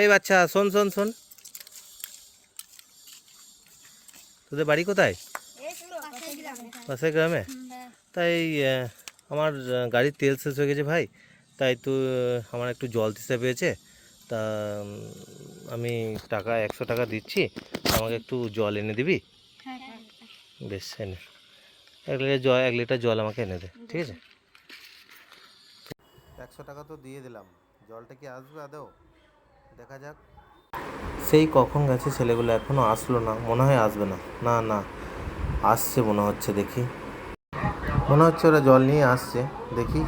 এই বাচ্চা, শোন শোন শোন। তোদের বাড়ি কোথায়? পাশের গ্রামে? তাই আমার গাড়ির তেল শেষ হয়ে গেছে ভাই। তাই তো আমার একটু জল দিতে পেয়েছে। তা আমি টাকা, একশো টাকা দিচ্ছি। আমাকে একটু জল এনে দিবি? বেশ, এনে। এক লিটার জল, এক লিটার জল আমাকে এনে দে, ঠিক আছে? একশো টাকা তো দিয়ে দিলাম। জলটা কি আসবে আদৌ? দেখা যাক। সেই কখন গেছে ছেলেগুলো এখনও আসলো না মনে হয় আসবে না। না না আসছে মনে হচ্ছে দেখি। মনে হচ্ছে ওরা জল নিয়ে আসছে দেখি।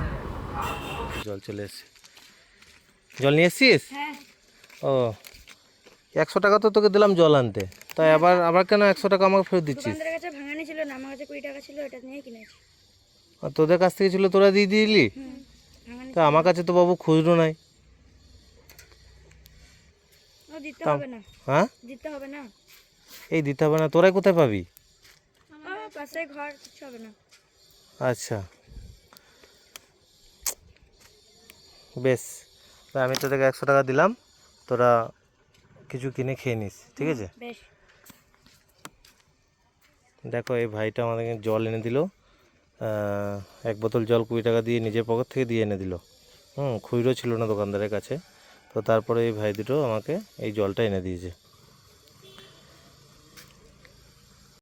জল চলে এসছে। জল নিয়ে এসছিস? হ্যাঁ। ও একশো টাকা তো তোকে দিলাম জল আনতে। তাই আবার আবার কেন একশো টাকা আমাকে ফেরত দিচ্ছিস? দোকানদারের কাছে ভাঙানি ছিল না আমার কাছে কুড়ি টাকা ছিল এটা নিয়ে কিনেছি। আর তোদের কাছ থেকে ছিল তোরা দিয়ে দিলি? তা আমার কাছে তো বাবু খুচরো নাই। দিতে হবে না। হ্যাঁ? দিতে হবে না। এই দিতে হবে না। তোরাই কোথায় পাবি? পাশে ঘর কিছু হবে না। আচ্ছা। বেশ। তা আমি তোদেরকে একশো টাকা দিলাম। তোরা কিছু কিনে খেয়ে নিস ঠিক আছে? দেখো এই ভাইটা আমাদেরকে জল এনে দিল। এক বোতল জল কুড়ি টাকা দিয়ে নিজের পকেট থেকে দিয়ে এনে দিল। হুম খুচরো ছিল না দোকানদারের কাছে। তো তারপরে এই ভাই দুটো আমাকে এই জলটা এনে দিয়েছে।